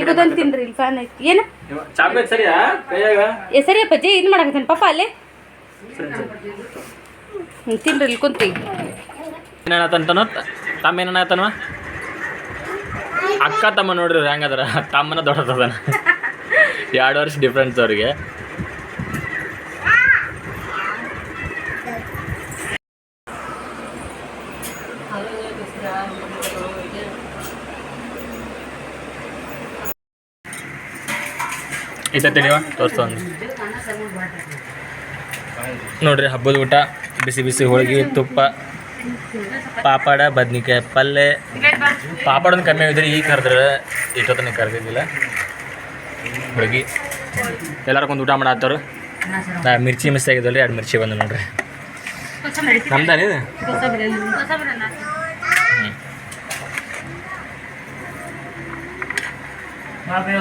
ಇಡೋದನ್ ತಿನ್ರಿ ಇಲ್ಲಿ ಫ್ಯಾನ್ ಐತಿ ಏನು ಚಾಕ್ಲೇಟ್ ಸರಿಯಾ? ಕೈಯಾಗ? ಏ ಸರಿ ಅಪ್ಪಾಜಿ ಇದು ಮಾಡಕತ್ತೇನೆ. ಪಾಪ ಅಲ್ಲಿ. ತಿನ್ರಿ ಇಲ್ಲಿ ಕುಂತಿ ಏನಾತಂತನೋ ತಮ್ಮ ಏನಾತನವ ಅಕ್ಕ ತಮ್ಮ ನೋಡ್ರಿ ಹೆಂಗದ್ರ? ತಮ್ಮನ ದೊಡ್ಡದನ ಎರಡು ವರ್ಷ ಡಿಫ್ರೆನ್ಸ್ ಅವ್ರಿಗೆ. ಈ ಸತಿ ನೀವು ತೋರಿಸು ನೋಡ್ರಿ ಹಬ್ಬದ ಊಟ, ಬಿಸಿ ಬಿಸಿ ಹೋಳಿಗೆ, ತುಪ್ಪ, ಪಾಪಡ, ಬದ್ನಿಕಾಯಿ ಪಲ್ಯ ಪಾಪಡ ಒಂದು ಕಮ್ಮಿ ಆಗಿದ್ರೆ ಈಗ ಕರೆದ್ರೆ ಇಷ್ಟೊತ್ತನ ಕರೆದಿದ್ದಿಲ್ಲ. ಹೋಳಿಗೆ. ಒಂದು ಊಟ ಮಾಡತ್ತಾರು ನಾ ಮಿರ್ಚಿ ಮಿಸ್ ಆಗಿದ್ದಲ್ಲ ಎರಡು ಮಿರ್ಚಿ ಬಂದು ನೋಡ್ರಿ. ನಮ್ದಾನ ಇದು? ನೋಡ್ರಿ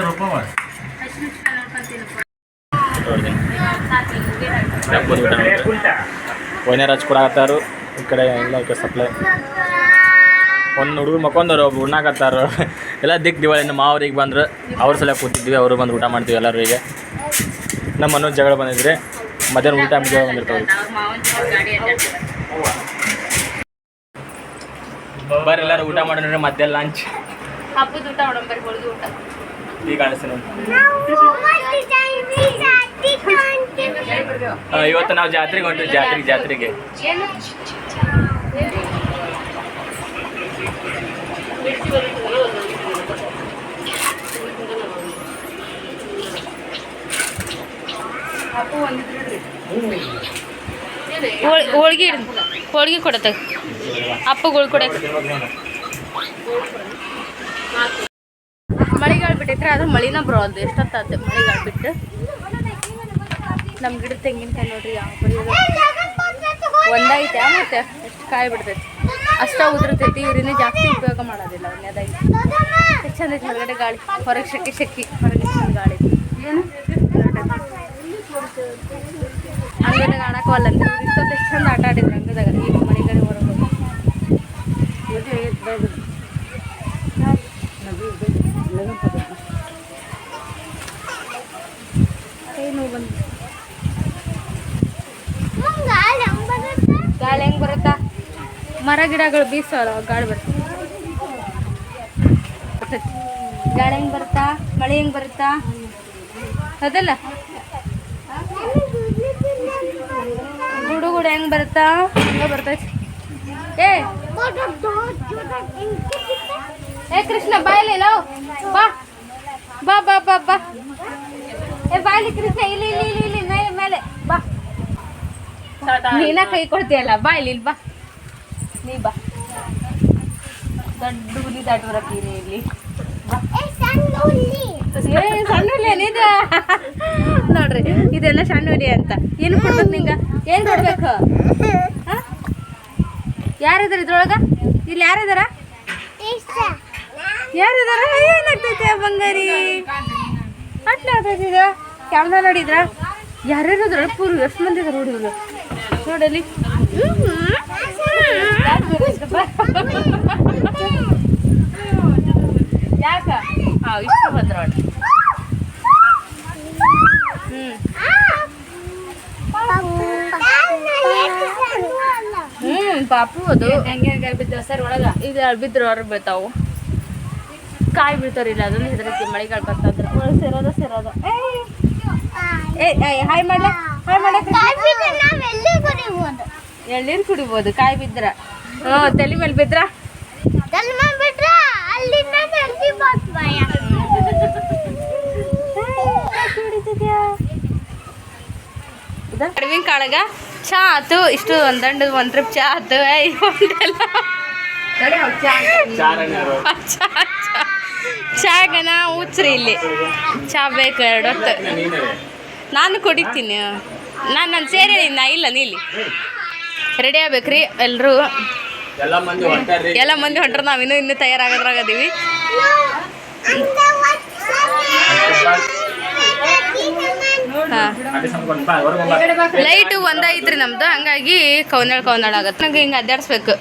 ಹಬ್ಬದ ರಾಜ್ ಕೂಡ ಒಯ್ನೇರು ಹಚ್ಕೊಡಕತ್ತಾರು ಈ ಕಡೆ ಎಲ್ಲ ಕಡೆ ಸಪ್ಲೈ ಒಂದು ಹುಡುಗರು ಮಕ್ಕೊಂದವ್ರು ಒಬ್ಬ ಉಣ್ಣಾಕತ್ತಾರು. ಎಲ್ಲ ದಿಕ್ಕ ದಿವಾಳಿ ನಮ್ಮ ಮಾವ್ರಿಗೆ ಬಂದ್ರು. ಅವ್ರ ಸಲ ಕೂತಿದ್ವಿ, ಅವರು ಬಂದು ಊಟ ಮಾಡ್ತೀವಿ ಎಲ್ಲರೂ ಈಗ. ನಮ್ಮ ಮನೋಜ್ ಜಗಳ ಬಂದಿದ್ರೆ. ಮಧ್ಯಾಹ್ನ ಊಟ ಜಗಳ ಬಂದಿರ್ತಾವೆ ಬರ್ರಿ ಎಲ್ಲರೂ ಊಟ ಮಾಡೋಣ ಮಧ್ಯಾಹ್ನ ಲಂಚ್ ಹಬ್ಬದ ಊಟ. ಮಾಡಂಬರಿ ಹೊಳ್ದು ಊಟ ಈಗ ಕಾಣಿಸ್ತೀನಿ ಇವತ್ತು ನಾವು ಜಾತ್ರೆಗೆ ಹೊಂಟಿವಿ ಜಾತ್ರೆಗೆ ಜಾತ್ರೆಗೆ ಏನು ಹೋಳ್ಗೆ ಹೋಳ್ಗೆ ಕೊಡತ್ತೆ ಅಪ್ಪಗಳು ಕೊಡಕ್ಕೆ ಮಳೆಗಾಲ ಬಿಟ್ಟೈತ್ರಿ ಅದು ಮಳಿನ ಬರೋದು ಎಷ್ಟೊತ್ತಾತ ಮಳೆಗಾಲ ಬಿಟ್ಟು. ನಮ್ಮ ಗಿಡ ತೆಂಗಿನಕಾಯಿ ನೋಡ್ರಿ ಯಾವ ಒಂದೈತೆ ಮತ್ತೆ? ಎಷ್ಟು ಕಾಯಿ ಬಿಡ್ತೈತಿ. ಅಷ್ಟ ಉದುರ್ತೈತಿ ಇವ್ರಿನ ಜಾಸ್ತಿ ಉಪಯೋಗ ಮಾಡೋದಿಲ್ಲ ಒಂದೇದಾಗಿ ಚಂದ ಐತಿ ಹೊರಗಡೆ ಗಾಳಿ. ಹೊರಗೆ ಶೆಕೆ ಶೆಕಿ ಹೊರಗೆ ಚಂದ ಗಾಳಿ. ಏನು? ಅಂಗಡಿಯಾಗ ಆಡಕ್ಕವಲ್ಲ ಅಂತ. ಇಷ್ಟೊತ್ತು ಎಷ್ಟು ಚಂದ ಆಟ ಆಡಿದ್ರು ಅಂಗದಾಗ ಈಗ ಮನೆಗಡೆ ಹೊರಗೆ ಏನು ಬಂದು ಗಾಳಿ ಹೆಂಗ್ ಬರುತ್ತಾ? ಮರ ಗಿಡಗಳು ಬೀಸೋಲ್ಲ ಗಾಳಿ ಬರುತ್ತೆ? ಗಾಳಿ ಹೆಂಗ್ ಬರುತ್ತಾ? ಮಳೆ ಹೆಂಗ್ ಬರುತ್ತಾ? ಅದಲ್ಲ? ಗುಡುಗುಡು ಹೆಂಗೆ ಬರುತ್ತಾ? ಹಂಗ ಬರ್ತೈತಿ. ಏ! ಏ, ಕೃಷ್ಣ ಬಾಯಲ್ಲಿ ನಾವು ಬಾ. ಬಾ ಬಾ ಬಾ ಬಾ. ಏ ಬಾಯಲ್ಲಿ ಕೃಷ್ಣ, ಇಲ್ಲಿ ಇಲ್ಲಿ ಇಲ್ಲಿ ಇಲ್ಲಿ ಮೇಲೆ. ಬಾ. ನೀನ ಕೈ ಕೊಡ್ತೀಯಲ್ಲ ಬಾ ಇಲ್ಲಿ ಇಲ್ಲಿ ಬಾ. ನೀ ಬಾ. ದೊಡ್ಡ ಹುಲಿ ದಾಟಿ ಬರತ್ತೀನಿ ಇಲ್ಲಿ ಬಾ. ಏ ಸಣ್ಣ ಹುಲಿ. ಏನಿದ? ನೋಡ್ರಿ ಇದೆಲ್ಲ ಸಣ್ಣ ಹುಲಿ ಅಂತ. ಏನು ಕೊಡ್ಬೇಕು ನಿಂಗ? ಏನ್ ಕೊಡ್ಬೇಕು? ಯಾರಿದಾರ ಇದ್ರೊಳಗ? ಇಲ್ಲಿ ಯಾರಿದಾರ? ಯಾರಿದಾರ? ಏನಾಗ್ತೈತೆ ಬಂಗಾರಿ? ಅಟ್ಲಾಗ್ತೈತಿದ ಇದು. ಕ್ಯಾಮ್ರಾ ನೋಡಿದ್ರ? ಯಾರ್ಯಾರು ಪೂರ್ವ? ಎಷ್ಟು ಮಂದಿ ಇದಾರೆ ಹುಡುಗರು ನೋಡಲಿ. ಯಾಕ? ಹಾಂ ಇಷ್ಟು ಬಂದ್ರ ಹ್ಞೂ ಪಾಪು ಅದು. ಸರ್ ಒಳಗ? ಇದು ಬಿದ್ರು ಹೊರಗೆ ಬೀಳ್ತಾವು ಕಾಯಿ ಬೀಳ್ತಾರಿಲ್ಲ ಅದನ್ನು ಹೆದರಕ್ಕೆ ಮಳೆಗಾಲ ಬರ್ತಂದ್ರೆ ಒಳಗೆ ಸೇರೋದ ಸೇರೋದ. ಏ ಹಾಯ್ ಮಾಡ್ಲ? ಎಳ್ನೀರು ಕುಡಿಬೋದು ಕಾಯಿ ಬಿದ್ರ. ಹ್ಞೂ ತಲೆ ಮೇಲೆ ಬಿದ್ರ? ಕಡಿಮೆ ಕಾಳಗ? ಚಾ ಆತು ಇಷ್ಟು ಒಂದಂಡ್ ಒಂದ್ ಟ್ರಿಪ್ ಚಾ ಆತು ಏಯ್, ಒಂದೆಲ್ಲ. ಚಾ. ಚಾ ಚಾಗನ ಉಚ್ರಿ ಇಲ್ಲಿ. ಚಾ ಬೇಕು ಎರಡು ಹೊತ್ತು. ನಾನು ಕುಡಿತೀನಿ. ನಾನು ನಾನು ಸೇರಿ ನಾ ಇಲ್ಲ. ನೀಲಿ ರೆಡಿ ಆಗ್ಬೇಕ್ರಿ ಎಲ್ಲರೂ ಎಲ್ಲ ಮಂದಿ ಹೊಂಟ್ರೆ ನಾವು ಇನ್ನೂ ಇನ್ನೂ ತಯಾರಾಗೋದ್ರಾಗ ಅದೀವಿ. ಹಾಂ. ಲೈಟು ಒಂದ ಐತ್ರಿ ನಮ್ದು ಹಂಗಾಗಿ ಕೌನಾಳ್ ಕೌನಾಳ್ ಆಗತ್ತೆ. ನಂಗೆ ಹಿಂಗೆ ಅಡ್ಡಾಡ್ಸ್ಬೇಕು.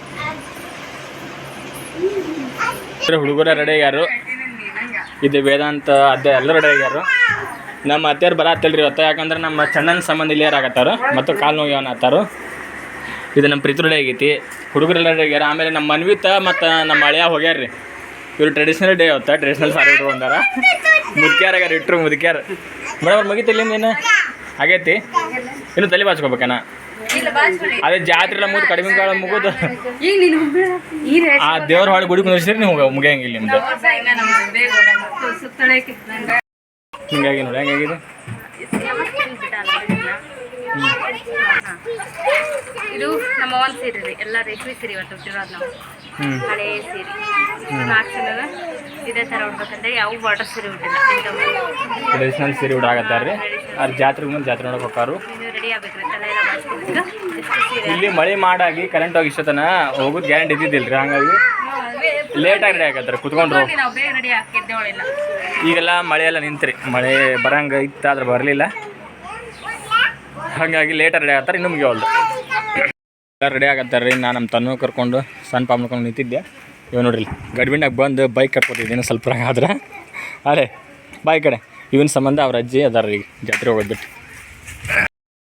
ಹುಡುಗರ ರೆಡಿ ಆಗ್ಯಾರು ಇದು ವೇದಾಂತ ಅದೇ ಎಲ್ಲ ರೆಡಿ ಆಗ್ಯಾರು ನಮ್ಮ ಅತ್ತೆಯವ್ರು ಬರತ್ತಲ್ರಿ ಇವತ್ತು. ಯಾಕಂದ್ರೆ ನಮ್ಮ ಚಣ್ಣನ ಸಂಬಂಧ ಇಲ್ಲಿಯರ್ ಆಗತ್ತಾರ ಮತ್ತು ಕಾಲು ನೋವು ಆತಾರು. ಇದು ನಮ್ಮ ಪ್ರೀತಿ ಡೇ ಆಗೈತಿ. ಹುಡುಗರೆಲ್ಲ ಡೇ ಆಗ್ಯಾರ. ಆಮೇಲೆ ನಮ್ಮ ಮನ್ವಿತ ಮತ್ತು ನಮ್ಮ ಅಳಿಯ ಹೋಗ್ಯಾರ ರೀ ಇವ್ರು ಟ್ರೆಡಿಷ್ನಲ್ ಡೇ ಅವತ್ತ ಟ್ರೆಡಿಷ್ನಲ್ ಸಾರಿ ಉಟ್ಕೊಂಡಾರ ಮುದ್ಕ್ಯಾರ ಆಗ್ಯಾರ ಇಟ್ರು ಮುದ್ಕ್ಯಾರ. ಮೇಡಮ್ ಅವ್ರು ಮುಗಿತಿಲ್ಲ ಏನು? ಆಗೈತಿ. ಇನ್ನು ತಲೆ ಬಾಚ್ಕೋಬೇಕನ? ಅದೇ ಜಾತ್ರೆ ಎಲ್ಲ ಮುಗಿದು ಕಡಿಮೆ ಕಾಲ ಮುಗಿದು. ಆ ದೇವ್ರ ಹಾಳು ಗುಡಿ ಕುಂದಿರ್ಸಿದ್ರೆ ನೀವು ಮುಗಿಯಂಗಿಲ್ಲ ನಿಮ್ದು. ಹಿಂಗಾಗಿ ನೋಡಿ ಹೆಂಗಾಗಿದೆ? ಇದು ನಮ್ಮ ಒಂದು ಸೀರೆ ರೀ ಎಲ್ಲ ರೇಷ್ಮೆ ಸೀರೆ ಇವತ್ತು ಹುಟ್ಟಿರೋದು ನಾವು. ಹಳೆ ಸೀರೆ. ನಾಲ್ಕು ಜನ ಇದೇ ಥರ ಉಡ್ಬೇಕಂದ್ರೆ ಯಾವ ಬಾರ್ಡರ್ ಸೀರೆ ಉಟ್ಟಿಲ್ಲ. ಟ್ರೆಡಿಷನಲ್ ಸೀರೆ ಉಡಾಕತ್ತಾರ್ರಿ. ಅವ್ರ ಜಾತ್ರೆಗೆ ಮುಂದೆ ಜಾತ್ರೆ ನೋಡಕ್ಕೆ ಹೋಗಾರು ರೆಡಿ ಆಗ್ಬೇಕ್ರಿ ತಲೆ ಎಲ್ಲ ಬಾಚ್ಕೊಂಡು ಇಲ್ಲಿ ಮಳೆ ಮಾಡಾಗಿ ಕರೆಂಟ್ ಹೋಗಿ ಇಷ್ಟತನ ಹೋಗೋದು ಗ್ಯಾರಂಟಿ ಇದ್ದಿದ್ದಿಲ್ಲ ರೀ ಹಂಗಾಗಿ. ಲೇಟಾಗಿ ರೆಡಿ ಆಗತ್ತಾರೆ ಕುತ್ಕೊಂಡ್ರು. ನಾವು ಬೇಗ ರೆಡಿ ಹಾಕಿದ್ದೇವಳಿಲ್ಲ ಈಗೆಲ್ಲ ಮಳೆ ಎಲ್ಲ ನಿಂತ್ರಿ ಮಳೆ ಬರಂಗ ಇತ್ತು ಆದ್ರೆ ಬರಲಿಲ್ಲ. ಹಾಗಾಗಿ ಲೇಟಾಗಿ ರೆಡಿ ಆಗತ್ತಾರೆ ಇನ್ನು ಮುಗಿಯೋಲ್ದು ಎಲ್ಲ ರೆಡಿ ಆಗತ್ತಾರೆ ರೀ ನಾನು ನಮ್ಮ ತನ್ನು ಕರ್ಕೊಂಡು ಸಣ್ಣ ಪಾಪ ಮಾಡ್ಕೊಂಡು ನಿಂತಿದ್ದೆ. ಇವ ನೋಡ್ರಿ ಗಡ್ಬಿಂಡಾಗ ಬಂದು ಬೈಕ್ ಕಟ್ಕೊಟ್ಟಿದ್ದೀನಿ ಸ್ವಲ್ಪ ಆದ್ರೆ. ಅರೆ ಬಾಯ್ ಕಡೆ. ಇವನ್ ಸಂಬಂಧ ಅವ್ರ ಅಜ್ಜಿ ಅದಾರ ಈಗ ಜಾತ್ರೆ ಹೋಗೋದ್ಬಿಟ್ಟು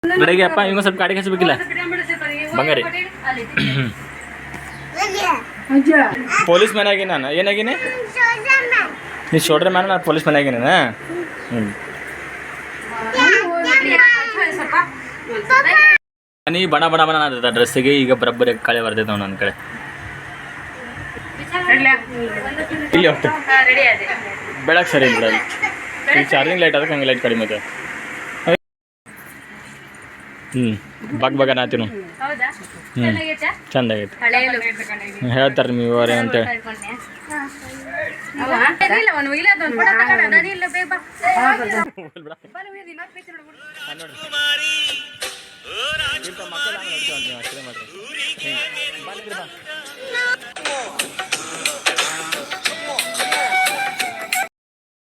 ಬೆಳಗ್ಗೆ ಅಪ್ಪ ಇವಾಗ ಸ್ವಲ್ಪ ಗಾಡಿ ಹಚ್ಚಬೇಕಿಲ್ಲ ಬಂಗಾರಿ. [clears throat] ಪೊಲೀಸ್ ಮ್ಯಾನ್ ಆಗಿ ನಾನು. ಏನಾಗಿನಿ? ನೀ ಶೋಲ್ಡ್ರ್ ಮ್ಯಾನ್ ನಾನು ಪೊಲೀಸ್ ಮ್ಯಾನ್ ಆಗಿನ ಹ್ಞೂ ನೀ ಬಣ ಬಣ ಬಣ ಅದ ಡ್ರೆಸ್ಸಿಗೆ ಈಗ ಬರಬ್ಬರಿ ಕಳೆ ಬರ್ತೈತೆ ನೋಡಿ ನನ್ನ ಕಡೆ. ಇಲ್ಲಿ ಹೋಗ್ತು ರೆಡಿ ಅದೇ ಬೆಳಗ್ಗೆ ಸರಿ ಇಲ್ಲ ಈಗ ಚಾರ್ಜಿಂಗ್ ಲೈಟ್ ಅದಕ್ಕೆ ಹಂಗೆ ಲೈಟ್ ಕಡಿಮೆ ಇದೆ ಹ್ಞೂ ಬಗ್ ಬಗ ನಾತಿನು ಹೌದಾ? ಹ್ಞೂ ಚಂದ ಆಗೈತೆ. ಹೇಳ್ತಾರೆ ನೀವು ಅವ್ರೆ ಅಂತೇಳಿ.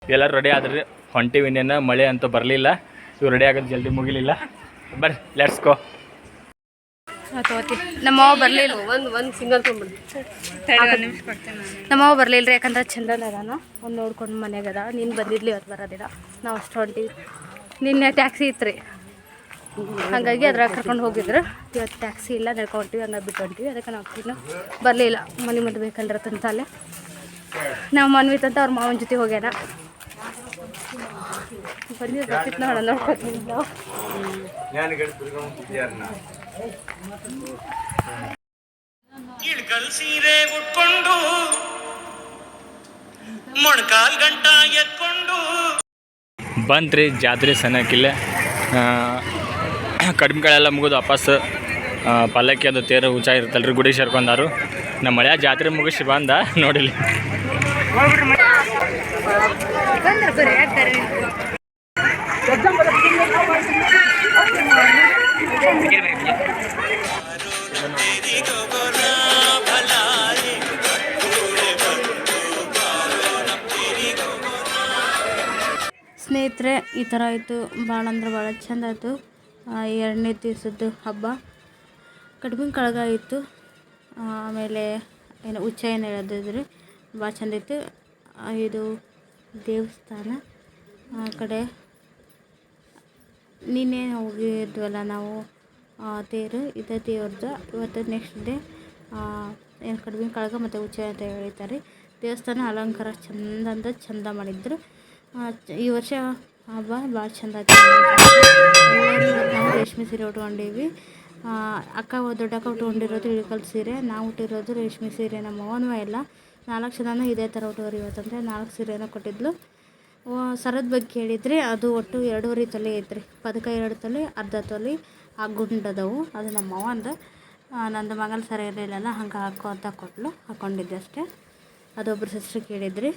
ಎಲ್ಲರೂ ರೆಡಿ ಆದ್ರಿ. ಹೊಂಟಿವಿ ಇನ್ನೇನು ಮಳೆ ಅಂತೂ ಬರಲಿಲ್ಲ. ಇವ್ರು ರೆಡಿ ಆಗೋದು ಜಲ್ದಿ ಮುಗಿಲಿಲ್ಲ. ಬರ್ರಿ ಲೆಟ್ಸ್ ಗೋ ಹಾ, ತಗೋತೀನಿ. ನಮ್ಮವ್ವ ಬರ್ಲಿಲ್ಲ ಒಂದು ಒಂದು ಸಿಂಗಲ್ ತೊಗೊಂಬಿಡಿ ನಮ್ಮವ್ವ ಬರ್ಲಿಲ್ಲ ರೀ ಯಾಕಂದ್ರೆ ಚಂದನ ಅದಾನ. ಅವ್ನು ನೋಡ್ಕೊಂಡು ಮನ್ಯಾಗ ಅದ. ನೀನು ಬಂದಿದ್ಲಿ ಇವತ್ತು ಬರೋದಿಲ್ಲ. ನಾವು ಅಷ್ಟು ಹೊಂಟಿವಿ. ನಿನ್ನೆ ಟ್ಯಾಕ್ಸಿ ಇತ್ತು ರೀ ಹಾಗಾಗಿ ಅದ್ರಾಗ ಕರ್ಕೊಂಡು ಹೋಗಿದ್ರು. ಇವತ್ತು ಟ್ಯಾಕ್ಸಿ ಇಲ್ಲ ನಡ್ಕೊಂಡ್ವಿ ಹಂಗಾಗಿ ಬಿಟ್ಟು ಹೊಂಟಿವಿ. ಅದಕ್ಕೆ ನಾವು ಇನ್ನು ಬರಲಿಲ್ಲ ಮನೆ ಮುಂದೆ ಬೇಕಲ್ರ ತಂತಾಲೆ ನಾವು ಮನ್ವಿತ್ತಂತ ಅವ್ರ ಮಾವನ ಜೊತೆ ಹೋಗ್ಯಾನ. ಉಟ್ಕೊಂಡು ಮೊಣಕಾಲ್ ಗಂಟ ಎತ್ಕೊಂಡು. ಬಂತ್ರಿ ಜಾತ್ರೆ ಸಣ್ಣಕ್ಕಿಲ್ಲ ಕಡಿಮೆಗಳೆಲ್ಲ ಮುಗಿದು ವಾಪಸ್ ಪಲ್ಲಕ್ಕಿ ಅದು ತೇರು ಹುಚ್ಚ ಇರ್ತಲ್ರಿ ಗುಡಿ ಸೇರ್ಕೊಂಡಾರು. ನಮ್ಮ ಮಳೆಯ ಜಾತ್ರೆ ಮುಗಿಸಿ ಬಂದ, ನೋಡಿಲಿ. ಸ್ನೇಹಿತರೆ, ಈ ಥರ ಆಯಿತು. ಭಾಳ ಅಂದ್ರೆ ಭಾಳ ಚಂದ ಆಯಿತು. ಎರಡನೇ ದಿವಸದ್ದು ಹಬ್ಬ. ಕಡಿಮೆ ಕಳಗ ಇತ್ತು. ಆಮೇಲೆ ಏನು ಉಚ್ಚ ಏನು ಹೇಳೋದಿದ್ರಿ? ಭಾಳ ಚಂದ ಇತ್ತು. ಇದು ದೇವಸ್ಥಾನ. ಆ ಕಡೆ ನಿನ್ನೆ ಹೋಗಿದ್ವಲ್ಲ ನಾವು ತೇರು, ಇದೇ ದೇವ್ರದ್ದು ಇವತ್ತು ನೆಕ್ಸ್ಟ್ ಡೇ ಏನು ಕಡಿಮೆ ಕಳಗ ಮತ್ತು ಉಚ್ಚೆ ಅಂತ ಹೇಳ್ತಾರೆ ದೇವಸ್ಥಾನ ಅಲಂಕಾರ ಚಂದ ಅಂತ ಚಂದ ಮಾಡಿದ್ರು. ಈ ವರ್ಷ ಹಬ್ಬ ಭಾಳ ಚಂದ ನಾವು ರೇಷ್ಮೆ ಸೀರೆ ಉಟ್ಕೊಂಡೀವಿ. ಅಕ್ಕ ದೊಡ್ಡಕ್ಕ ಉಟ್ಕೊಂಡಿರೋದು ಇಳಕಲ್ ಸೀರೆ, ನಾವು ಉಟ್ಟಿರೋದು ರೇಷ್ಮೆ ಸೀರೆ. ನಮ್ಮ ಅವನೂ ಎಲ್ಲ ನಾಲ್ಕು ಜನನೂ ಇದೇ ಥರ ಹುಡುಗರು ಇವತ್ತಂದರೆ ನಾಲ್ಕು ಸೀರೆನ ಕೊಟ್ಟಿದ್ಲು. ಸರದ ಬಗ್ಗೆ ಕೇಳಿದರೆ ಅದು ಒಟ್ಟು ಎರಡೂವರೆ ತೊಲೆ ಐತ್ರಿ. ಪದಕ ಎರಡು ತೊಲೆ, ಅರ್ಧ ತೊಲೆ, ಆ ಗುಂಡದವು ಅದು ನಮ್ಮ ಅವ್ವ ಅಂದ ನಂದು ಮಗನ ಸರ ಇರಲಿಲ್ಲಲ್ಲ, ಹಂಗೆ ಹಾಕೋ ಅಂತ ಕೊಟ್ಲು. ಹಾಕ್ಕೊಂಡಿದ್ದೆ ಅಷ್ಟೇ. ಅದೊಬ್ಬರು ಸಿಸ್ಟ್ರ್ ಕೇಳಿದ್ರಿ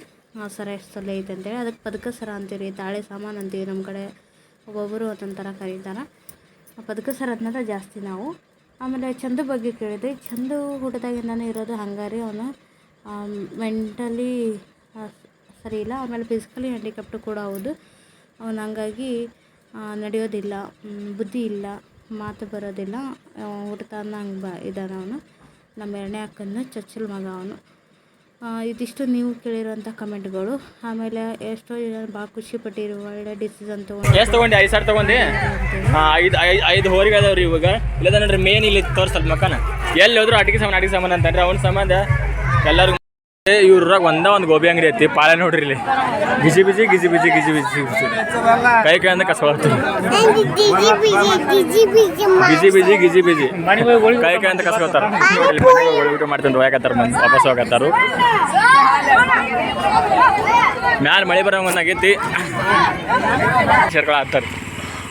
ಸರ ಎಷ್ಟು ತೊಲೆ ಐತೆ ಅಂತೇಳಿ. ಅದಕ್ಕೆ ಪದಕ ಸರ ಅಂತೀವಿ ತಾಳೆ ಸಾಮಾನು ಅಂತೀವಿ ನಮ್ಮ ಕಡೆ. ಒಬ್ಬೊಬ್ಬರು ಒಂದೊಂಥರ ಥರ ಕರೀತಾರೆ. ಪದಕ ಸರ ಅದನ್ನ ಜಾಸ್ತಿ ನಾವು. ಆಮೇಲೆ ಚಂದು ಬಗ್ಗೆ ಕೇಳಿದ್ರಿ, ಚಂದು ಹುಟ್ಟದಾಗಿಂದನೇ ಇರೋದು ಹಂಗಾರಿ ಅವನು. ಮೆಂಟಲಿ ಸರಿ ಇಲ್ಲ. ಆಮೇಲೆ ಫಿಸಿಕಲಿ ಹ್ಯಾಂಡಿಕ್ಯಾಪ್ಟು ಕೂಡ ಹೌದು. ಅವನು ಹಂಗಾಗಿ ನಡೆಯೋದಿಲ್ಲ. ಬುದ್ಧಿ ಇಲ್ಲ. ಮಾತು ಬರೋದಿಲ್ಲ. ಹುಡ್ತಾನ ಹಂಗೆ ಬ ಇದ್ದಾನೆ ಅವನು. ನಮ್ಮ ಎರಡನೇ ಅಕ್ಕನ ಚಚ್ಚಲ್ ಮಗ ಅವನು. ಇದಿಷ್ಟು ನೀವು ಕೇಳಿರುವಂಥ ಕಮೆಂಟ್ಗಳು. ಆಮೇಲೆ ಎಷ್ಟೋ ಜನ ಭಾಳ ಖುಷಿ ಪಟ್ಟಿರು ಒಳ್ಳೆ ಡಿಸಿಷನ್ ತೊಗೊಂಡು. ಎಷ್ಟು ತೊಗೊಂಡು? ಐದು ಸಾವಿರ ತೊಗೊಂಡು? ಐದು ಐದು ಐದು ಹೋರಿಗೆ ಅದಾವ್ರಿ ಇವಾಗ. ಇಲ್ಲದ ನೋಡ್ರಿ ಮೇನ್ ಇಲ್ಲಿ ತೋರ್ಸಲ್ ಮಕ್ಕನ. ಎಲ್ಲಿ ಹೋದ್ರು ಅಡಿಗೆ ಸಾಮಾನು ಅಡಿಗೆ ಸಾಮಾನು ಅಂತಂದ್ರೆ ಅವ್ನ ಸಂಬಂಧ ಎಲ್ಲರಿಗೂ ಇವ್ರಾಗ ಒಂದ ಒಂದು ಗೋಬಿ ಅಂಗಡಿ ಐತಿ ಪಾಳೆ ನೋಡ್ರಿ ಇಲ್ಲಿ. ಬಿಜಿ ಬಿಜಿ ಗಿಜಿ ಬಿಜಿ ಗಿಜಿ ಬಿಜಿ ಬಿಜಿ ಕೈ ಕೈ ಅಂತ ಕಸ್ಕೊಳ್ತೀವಿ ಬಿಜಿ ಬಿಜಿ ಗಿಜಿ ಬಿಜಿ ಕೈ ಕೈ ಅಂತ ಕಸ್ಕೊತಾರ ಊಟ ಮಾಡ್ತೀನಿ ಹೋಗತ್ತಾರ ಮಂದಿ ವಾಪಸ್ ಹೋಗತ್ತಾರು. ಮ್ಯಾಲ ಮಳೆ ಬರೋ ಒಂದಾಗೈತಿ ಶರ್ಕಳ ಹಾಕ್ತಾರೆ.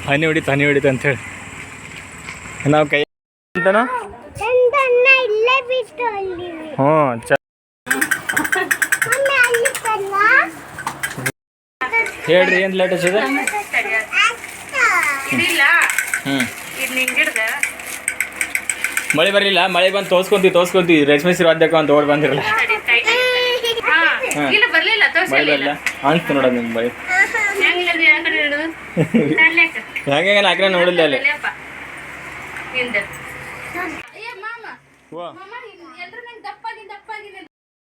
ಹನಿ ಹೊಡಿತು ಹನಿ ಹೊಡಿತು ಅಂತೇಳಿ ನಾವು ಕೈ ಅಂತನೋ ಹ್ಞೂ ಚ ಹೇಳ್ರಿ ಏನು ಲೇಟೆಸ್ಟ್ ಇದೆ? ಹ್ಞೂ ಮಳೆ ಬರಲಿಲ್ಲ ಮಳೆ ಬಂದು ತೋರ್ಸ್ಕೊಂತೀವಿ ತೋರ್ಸ್ಕೊಂತೀವಿ ರೇಷ್ಮೆ ಸೀರೆ ಅದಕ್ಕೆ ಅಂತ ಓಡ್ ಬಂದಿರಲ್ಲ. ಮಳೆ ಬರಲಿಲ್ಲ. ಅನ್ಸ್ತು ನೋಡೋದು ನಿಮ್ಗೆ ಮಳೆ. ಹೆಂಗೆ ಹಾಕಿನ ನೋಡಿಲ್ಲ ಅಲ್ಲಿ ಓ